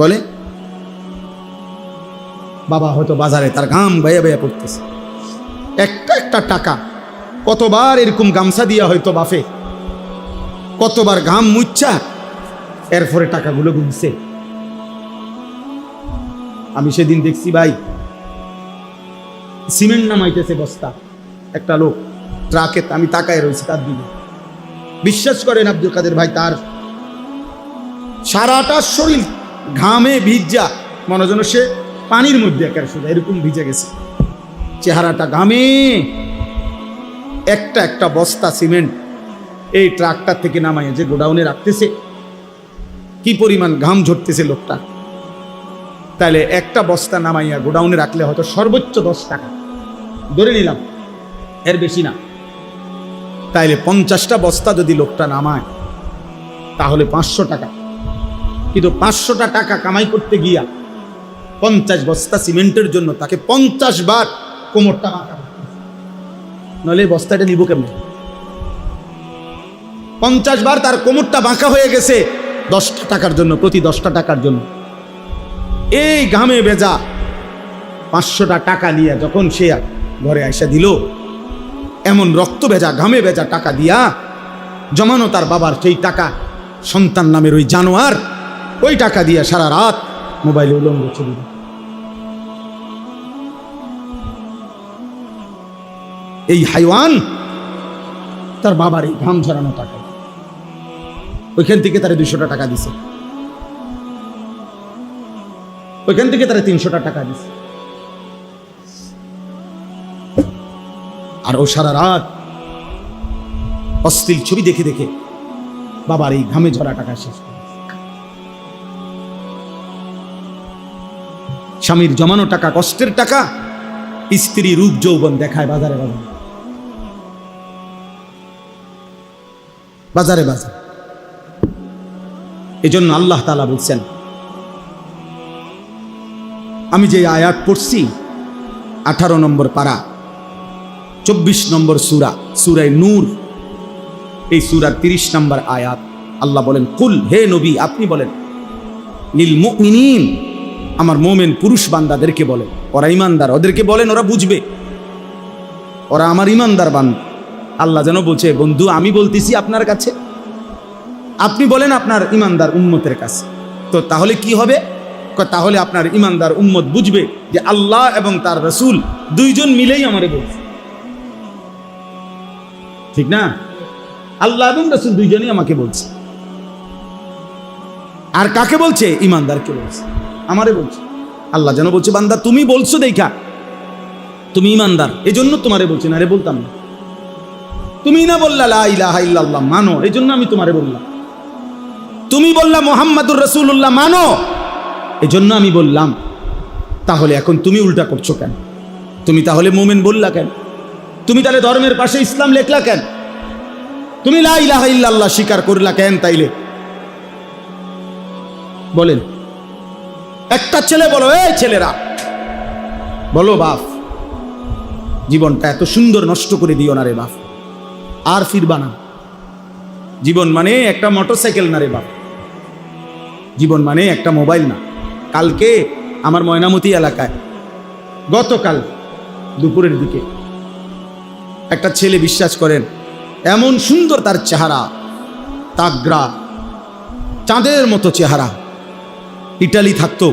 বলে, বাবা হয়তো বাজারে তার ঘাম বাইয়া বাইয়া পড়তেছে। একটা একটা টাকা, কতবার এরকম গামছা দিয়া হয়তো বাফে কতবার ঘাম মুচ্ছা এরপরে টাকাগুলো গুনছে। আমি সেদিন দেখছি, ভাই, সিমেন্ট নামাইতেছে বস্তা। একটা লোক ট্রাকে আমি তাকায় রয়েছি তার দিকে। বিশ্বাস করেন আব্দুল কাদের ভাই, তার সারাটা শরীর ঘামে ভিজা। মনে যেন সে পানির মধ্যে একের সোজা, এরকম ভিজে গেছে। চেহারাটা ঘামে। একটা একটা বস্তা সিমেন্ট এই ট্রাকটার থেকে নামাইয়া যে গোডাউনে রাখতেছে। কি পরিমাণ ঘাম ঝরতেছে লোকটা। তাহলে একটা বস্তা নামাইয়া গোডাউনে রাখলে হয়তো সর্বোচ্চ দশ টাকা। ধরে নিলাম, এর বেশি না। তাইলে পঞ্চাশটা বস্তা যদি লোকটা নামায়, তাহলে পাঁচশো টাকা। কিন্তু পাঁচশোটা টাকা কামাই করতে গিয়া পঞ্চাশ বস্তা সিমেন্টের জন্য তাকে পঞ্চাশ বার কোমরটা। নইলে এই বস্তাটা নিব কেমন পঞ্চাশ বার তার কোমরটা বাঁকা হয়ে গেছে দশটা টাকার জন্য, প্রতি দশটা টাকার জন্য এই ঘামে বেজা পাঁচশোটা টাকা নিয়ে যখন সে ঘরে আইসা দিল, এমন রক্ত ভেজা, ঘামে ভেজা টাকা দিয়া জমানো তার বাবার সেই টাকা সন্তান নামের ওই জানোয়ার ওই টাকা দিয়া সারা রাত মোবাইলে উলঙ্গ ছবি। এই হাইওয়ান তার বাবার এই ঘাম ঝরানো টাকা। ওইখান থেকে তারা দুশোটা টাকা দিছে। ওইখান থেকে তারা তিনশোটা টাকা দিছে। আর ও সারা রাত অশ্লীল ছবি দেখে দেখে বাবার এই ঘামে ঝরা টাকা শেষ স্বামীর জমানো টাকা, কষ্টের টাকা, স্ত্রী রূপ যৌবন দেখায় বাজারে বাজারে। বাজারে বাজারে। এজন্য আল্লাহ তালা বলছেন, আমি যে আয়াত পড়ছি, আঠারো নম্বর পারা, চব্বিশ নম্বর সুরা সুরায় নূর, এই সুরার তিরিশ নম্বর আয়াত, আল্লাহ বলেন, কুল, হে নবী, আপনি বলেন নীল মুমিনিন আমার মোমেন পুরুষ বান্দাদেরকে বলে। ওরা ইমানদার, ওদেরকে বলেন, ওরা বুঝবে। ওরা আমার ইমানদার বান আল্লাহ যেন বলছে, বন্ধু, আমি বলতেছি আপনার কাছে। আপনি বলেন আপনার ইমানদার উম্মতের কাছে। তো তাহলে কি হবে? তাহলে আপনার ইমানদার উম্মত বুঝবে যে আল্লাহ এবং তার রসুল দুইজন মিলেই আমারে বলছে। ঠিক না? আল্লাহ এবং রসুল দুইজনই আমাকে বলছে। আর কাকে বলছে? ইমানদারকে বলছে। আমারে বলছে। আল্লাহ যেন বলছে, বান্দা, তুমি বলছো দেখা। তুমি ইমানদার এই জন্য তোমারে বলছি না রে বলতাম না। তুমি না বললা মানো। এই জন্য আমি তোমারে বললাম। তুমি বললা, মোহাম্মদুর রসুল্লাহ মানো। এই জন্য আমি বললাম, তাহলে এখন তুমি উল্টা করছ কেন? তুমি তাহলে মোমেন বললা কেন? তুমি তাহলে ধর্মের পাশে ইসলাম লেখলা কেন? তুমি লা ইলাহা ইল্লাল্লাহ স্বীকার করলা কেন তাইলে? বলেন। একটা ছেলে বলো, এই ছেলেরা। বলো, বাপ, জীবনটা এত সুন্দর নষ্ট করে দিও না রে বাপ। আর ফিরবা না। জীবন মানে একটা মোটরসাইকেল না রে বাপ। জীবন মানে একটা মোবাইল না। কালকে আমার ময়নামতি এলাকায়, গতকাল দুপুরের দিকে, একটা ছেলে বিশ্বাস করেন, এমন সুন্দর তার চেহারা তাগরা চাঁদের মতো চেহারা। ইটালি থাকতো।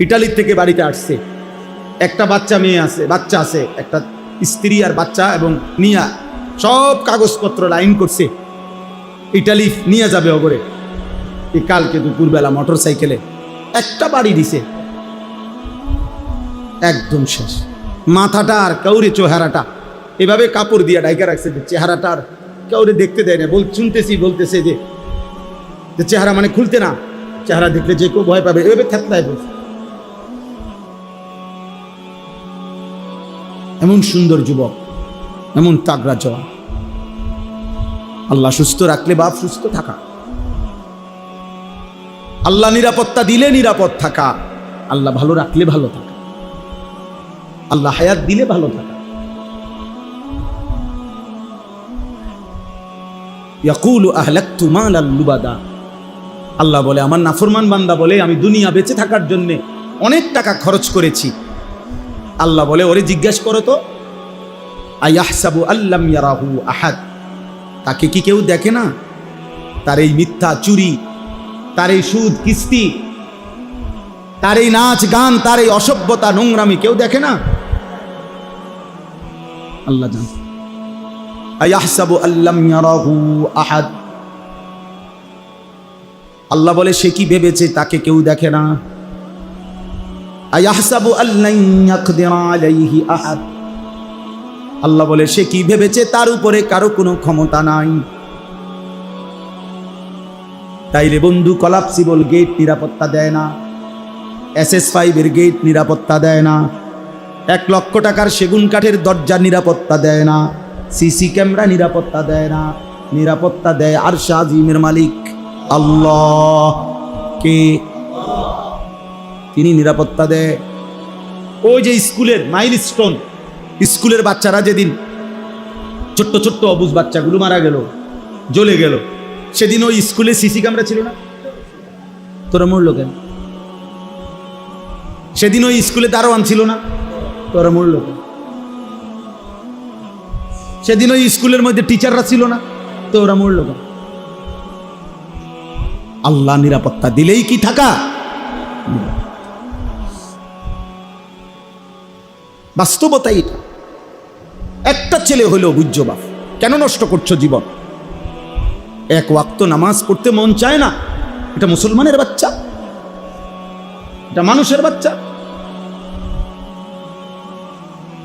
ইটালির থেকে বাড়িতে আসছে। একটা বাচ্চা মেয়ে আছে, বাচ্চা আছে, একটা স্ত্রী আর বাচ্চা এবং নিয়া। সব কাগজপত্র লাইন করছে। ইটালি নিয়ে যাবে অগরে। এই কালকে দুপুরবেলা মোটর সাইকেলে একটা বাড়ি দিছে। একদম শেষ। মাথাটা আর কাউরে চেহারাটা। এভাবে কাপড় দিয়ে ডাইকা রাখছে যে চেহারাটা আর কাউরে দেখতে দেয় না। বল শুনতেছি, বলতেছে যে চেহারা মানে খুলতে না। চেহারা দেখলে যে কেউ ভয় পাবে, এভাবে থেতলায় বলছে এমন সুন্দর যুবক, এমন তাগড়া জওয়ান। আল্লাহ সুস্থ রাখলে বাপ সুস্থ থাকা। আল্লাহ নিরাপত্তা দিলে নিরাপদ থাকা। আল্লাহ ভালো রাখলে ভালো থাকা। আল্লাহ হায়াত দিলে ভালো থাকা। ইয়াকুলু আহলাকতু মালাল লুবাদা। আল্লাহ বলে, আমার নাফরমান বান্দা বলে, আমি দুনিয়া বেঁচে থাকার জন্যে অনেক টাকা খরচ করেছি। আল্লাহ বলে, ওরে জিজ্ঞাসা করো তো, আয়াহসাবু আল্লাম ইয়ারাহু আহাদ? তাকে কি কেউ দেখে না? তার এই মিথ্যা চুরি, তার এই সুদ কিস্তি, তার এই নাচ গান, তার এই অসভ্যতা নোংরামি কেউ দেখে না? আল্লাহ জান। আয়াহসাবু আল্লাম ইয়ারাহু আহাদ। আল্লাহ বলে, সে কি ভেবেছে তাকে কেউ দেখে না? আল্লাহ বলে, সে কি ভেবেছে তার উপরে কারও কোনো ক্ষমতা নাই? তাইলে বন্ধু কলাপসিবল গেট নিরাপত্তা দেয় না। এস এস ফাইভের গেট নিরাপত্তা দেয় না। এক লক্ষ টাকার সেগুন কাঠের দরজা নিরাপত্তা দেয় না। সিসি ক্যামেরা নিরাপত্তা দেয় না। নিরাপত্তা দেয় আর শাহিমের মালিক। আল্লাহ কে তিনি নিরাপত্তা দেয়। ওই যে স্কুলের মাইল স্টোন স্কুলের বাচ্চারা যেদিন ছোট্ট ছোট্ট অবুজ বাচ্চাগুলো মারা গেল, জ্বলে গেল, সেদিন ওই স্কুলে সিসি ক্যামেরা ছিল না? তোরা মরলো কেন? সেদিন ওই স্কুলে দারোয়ান ছিল না? তোরা মরলো কেন? সেদিন ওই স্কুলের মধ্যে টিচাররা ছিল না? তো ওরা মরলো কেন? আল্লাহ নিরাপত্তা দিলেই কি থাকা? বাস্তবতা এটা। একটা ছেলে হইলেও বুঝছ বাপ কেন নষ্ট করছ জীবন? এক ওয়াক্ত নামাজ পড়তে মন চায় না। এটা মুসলমানের বাচ্চা। এটা মানুষের বাচ্চা।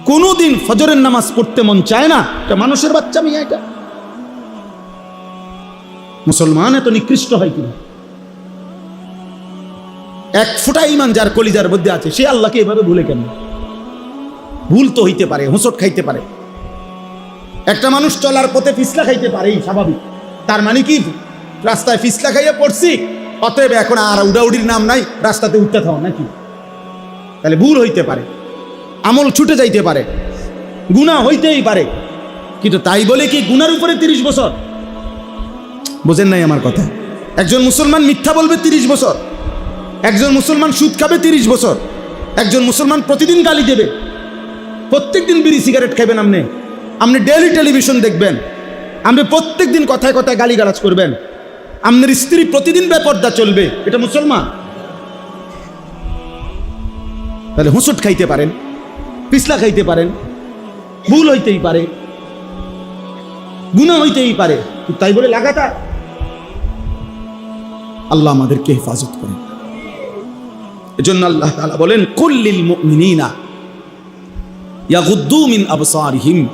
কোনোদিন ফজরের নামাজ পড়তে মন চায় না। এটা মানুষের বাচ্চা মিয়া এটা। মুসলমান এত নিকৃষ্ট হয় কিনা এক ফোঁটা ইমান যার কলিজার মধ্যে আছে, সে আল্লাহকে এভাবে ভুলে কেন? ভুল তো হইতে পারে, হোঁচট খাইতে পারে। একটা মানুষ চলার পথে ফিসলা খাইতে পারেই, স্বাভাবিক। তার মানে কি? রাস্তায় ফিসলা খাইয়ে পড়ছি, অতএব এখন আর উডাউডির নাম নাই, রাস্তাতে উঠতে থাও নাকি? তাহলে ভুল হইতে পারে, আমল ছুটে যাইতে পারে গুণা হইতেই পারে। কিন্তু তাই বলে কি গুনার উপরে তিরিশ বছর? বোঝেন নাই আমার কথা। একজন মুসলমান মিথ্যা বলবে তিরিশ বছর। একজন মুসলমান সুদ খাবে তিরিশ বছর, একজন মুসলমান প্রতিদিন গালি দেবে। প্রত্যেক দিন বিড়ি সিগারেট খাবেন আপনি। আপনি ডেলি টেলিভিশন দেখবেন। আপনি প্রত্যেক দিন কথায় কথায় গালিগালাজ করবেন। আপনার স্ত্রী প্রতিদিন বেপর্দা চলবে। এটা মুসলমান? তাহলে হুঁসুট খাইতে পারেন, পিছলা খাইতে পারেন, ভুল হইতেই পারে গুণা হইতেই পারে। তাই বলে লাগাতার আল্লাহ আমাদেরকে হেফাজত করেন। এজন্য আল্লাহ তাআলা বলেন কুল্লিল মুমিনিনা ইয়াগুদ্দু মিন আবসারিহিম।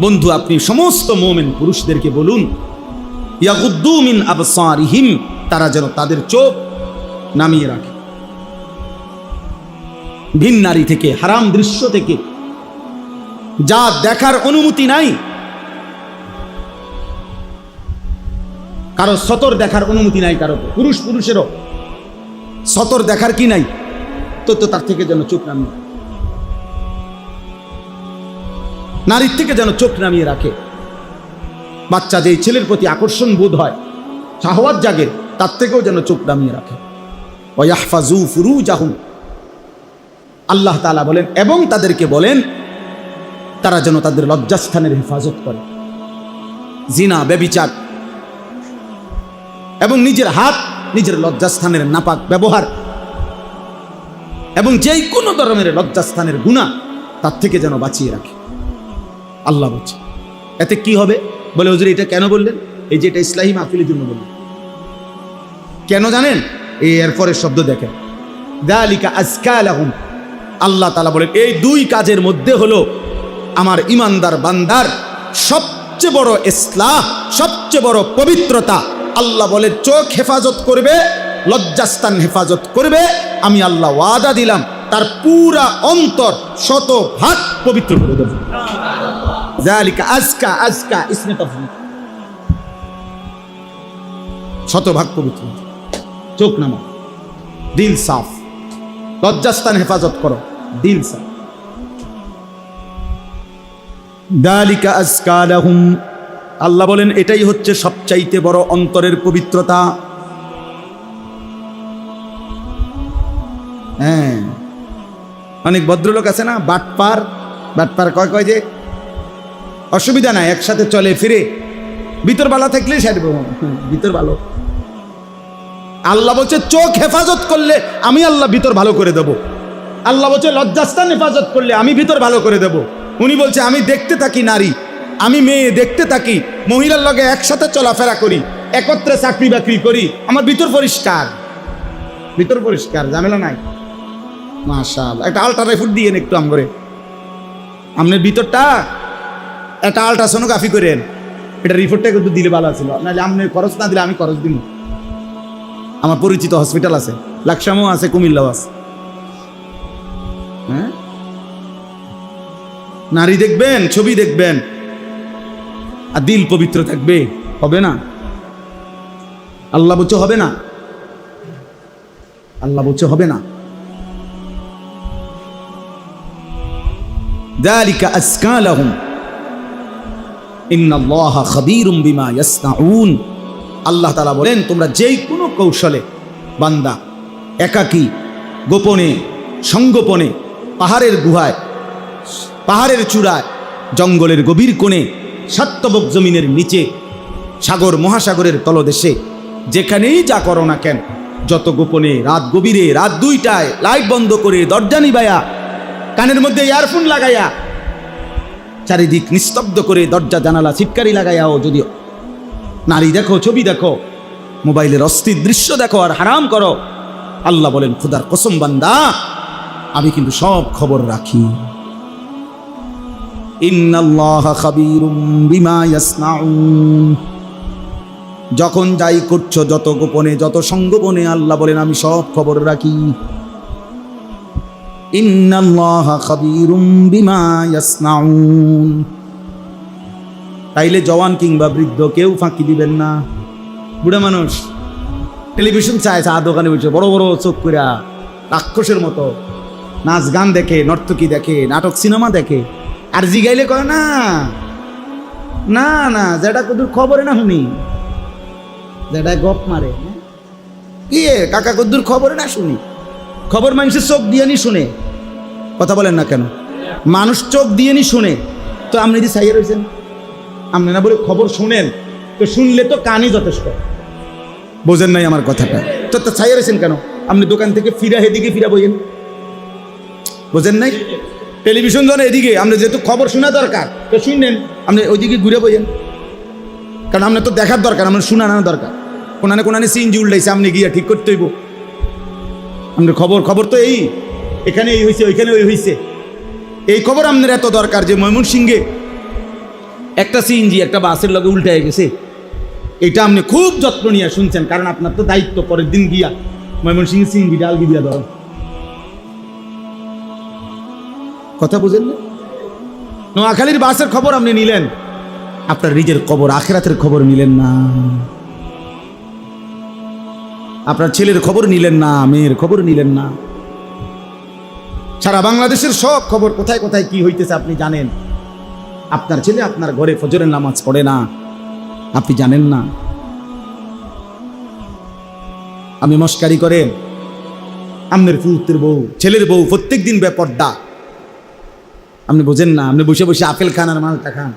বন্ধু, আপনি সমস্ত মোমেন পুরুষদেরকে বলুন, ইয়াগুদ্দু মিন আবসারিহিম। তারা যেন তাদের চোখ নামিয়ে রাখে। ভিন নারী থেকে, হারাম দৃশ্য থেকে যা দেখার অনুমতি নাই, কারও সতর দেখার অনুমতি নাই কারও পুরুষ পুরুষেরও সতর দেখার কি নাই? তো তো তার থেকে যেন চোখ নামিয়ে নারীর থেকে যেন চোখ নামিয়ে রাখে। বাচ্চা যে ছেলের প্রতি আকর্ষণ বোধ হয়, শাহওয়াত জাগে, তার থেকেও যেন চোখ নামিয়ে রাখে। ওয়াহফাজু ফুরু জাহু আল্লাহ তালা বলেন, এবং তাদেরকে বলেন, তারা যেন তাদের লজ্জাস্থানের হেফাজত করে। জিনা, ব্যবিচার, এবং নিজের হাত নিজের লজ্জাস্থানের নাপাক ব্যবহার। এবং যেই কোনো ধরনের লজ্জাস্থানের গুণা তার থেকে যেন বাঁচিয়ে রাখে। আল্লাহ বলছে, এতে কি হবে? বলে, হুজুর, এটা কেন বললেন? এই যে এটা ইসলাহী মাহফিলের জন্য বললেন। কেন জানেন? এই এরপরের শব্দ দেখেন। দালিকা আজকা আলাহুম আল্লাহ তালা বলেন, এই দুই কাজের মধ্যে হলো আমার ইমানদার বান্দার সবচেয়ে বড় ইসলাহ, সবচেয়ে বড় পবিত্রতা। আল্লাহ বলে, চোখ হেফাজত করবে, লজ্জাস্থান হেফাজত করবে। আমি আল্লাহ ওয়াদা দিলাম, তার পুরা অন্তর শত ভাগ পবিত্র করে দেব। জালিকা আজকা আজকা শতভাগ পবিত্র। চোখ নামা দিল সাফ। লজ্জাস্থান হেফাজত করো। দিল সাফ। দালিকা আজকা আল্লাহ বলেন, এটাই হচ্ছে সবচাইতে বড় অন্তরের পবিত্রতা। হ্যাঁ। অনেক ভদ্রলোক আছে না, বাটপার। বাটপার কয় কয় যে, অসুবিধা নাই, একসাথে চলে, ফিরে। ভিতর বালা থাকলে সারব ভিতর ভালো আল্লাহ বলছে, চোখ হেফাজত করলে আমি আল্লাহ ভিতর ভালো করে দেব। আল্লাহ বলছে, লজ্জাস্থান হেফাজত করলে আমি ভিতর ভালো করে দেব। উনি বলছে, আমি দেখতে থাকি নারী আমি মেয়ে, দেখতে থাকি। মহিলার লগে একসাথে চলাফেরা করি, একত্রে চাকরি বাকরি করি। আমার ভিতর পরিষ্কার। ভিতর পরিষ্কার, ঝামেলা নাই। মাশাল একটা আলট্রা রাইফুট দিয়ে একটু আম করে। আপনার ভিতরটা একটা আলট্রাসোনোগ্রাফি করেন এটা রিপোর্টটা কিন্তু দিলে ভালো আছিল। নাহলে আপনি খরচ না দিলে আমি খরচ দিব। আমার পরিচিত হসপিটাল আছে। লাকসামও আছে, কুমিল্লাও আছে। হ্যাঁ? নারী দেখবেন, ছবি দেখবেন। আর দিল পবিত্র থাকবে হবে না আল্লাহ বলছে হবে না আল্লাহ বলছে হবে না ذلك أزكى لهم إن الله خبير بما يصنعون আল্লাহ তালা বলেন তোমরা যেই কোনো কৌশলে বান্দা একাকী গোপনে সঙ্গোপনে পাহাড়ের গুহায় পাহাড়ের চূড়ায় জঙ্গলের গভীর কোণে সাত্তবক জমিনের নিচে, সাগর মহাসাগরের তলদেশে। যেখানেই যা করো না কেন, যত গোপনে রাত গভীরে, রাত দুইটায় লাইট বন্ধ করে দরজা নিবায়া, কানের মধ্যে ইয়ারফোন লাগাইয়া চারিদিক নিস্তব্ধ করে দরজা জানালা ছিটকারি লাগাইয়াও যদিও। নারী দেখো, ছবি দেখো, মোবাইলের অস্থির দৃশ্য দেখো আর হারাম করো। আল্লাহ বলেন, খুদার কসম বান্দা, আমি কিন্তু সব খবর রাখি। যখন যাই করছ, যত গোপনে, যত সঙ্গোপনে আল্লাহ বলেন, আমি সব খবর রাখি। তাইলে জওয়ান কিংবা বৃদ্ধ কেউ ফাঁকি দিবেন না। বুড়া মানুষ, টেলিভিশন চায়, চা দোকানে বসে, বড় বড় চোখ কইরা, রাক্ষসের মতো, নাচ গান দেখে, নর্তকী দেখে, নাটক, সিনেমা দেখে। আর জিগাইলে কয়, না না না, যেটা কদুর খবরে না শুনি। যেটা গপ মারে ইয়ে কাকা কদ্দুর খবরে না শুনি। খবর মানুষের চোখ দিয়ে নি শুনে। কথা বলেন না কেন? মানুষ চোখ দিয়ে নি শুনে। তো আপনি যদি সাইয়ে রয়েছেন আপনি না বলে খবর শুনেন, তো শুনলে তো কানই যথেষ্ট। বোঝেন নাই আমার কথাটা। তো তো ছাইয়া রয়েছেন কেন? আপনি দোকান থেকে ফিরা, হেদিকে ফিরা বইয়েন। বোঝেন নাই? টেলিভিশন যখন এদিকে আপনি যেহেতু খবর শোনা দরকার, তো শুনলেন আপনি ওইদিকে ঘুরে বইয়েন কারণ আপনার তো দেখার দরকার আপনার শোনা না দরকার। কোনানে কোনানে সিনজি উল্টাইছে আপনি গিয়া ঠিক করতে হইব। আপনার খবর খবর তো এই, এখানে এই হয়েছে ওইখানে ওই হয়েছে এই খবর আপনার এত দরকার যে ময়মনসিংহে একটা সিএনজি, একটা বাসের লগে উল্টে গেছে। এটা আপনি খুব যত্ন নিয়ে শুনছেন, কারণ আপনার তো দায়িত্ব পরের দিন গিয়া ময়মনসিংহে সিএনজি ডালগি দিয়া ধরো কথা বুঝেন না? নোয়াখালীর বাসের খবর আপনি নিলেন। আপনার নিজের খবর, আখেরাতের খবর নিলেন না। আপনার ছেলের খবর নিলেন না, মেয়ের খবর নিলেন না। সারা বাংলাদেশের সব খবর কোথায় কোথায় কি হইতেছে আপনি জানেন? আপনার ছেলে আপনার ঘরে ফজরের নামাজ পড়ে না। আপনি জানেন না? আমি মস্কারি করেন। আপনার পুত্রের বউ, ছেলের বউ প্রত্যেক দিন বেপর্দা। আপনি বোঝেন না আপনি বসে বসে আপেল খান আর মালটা খান।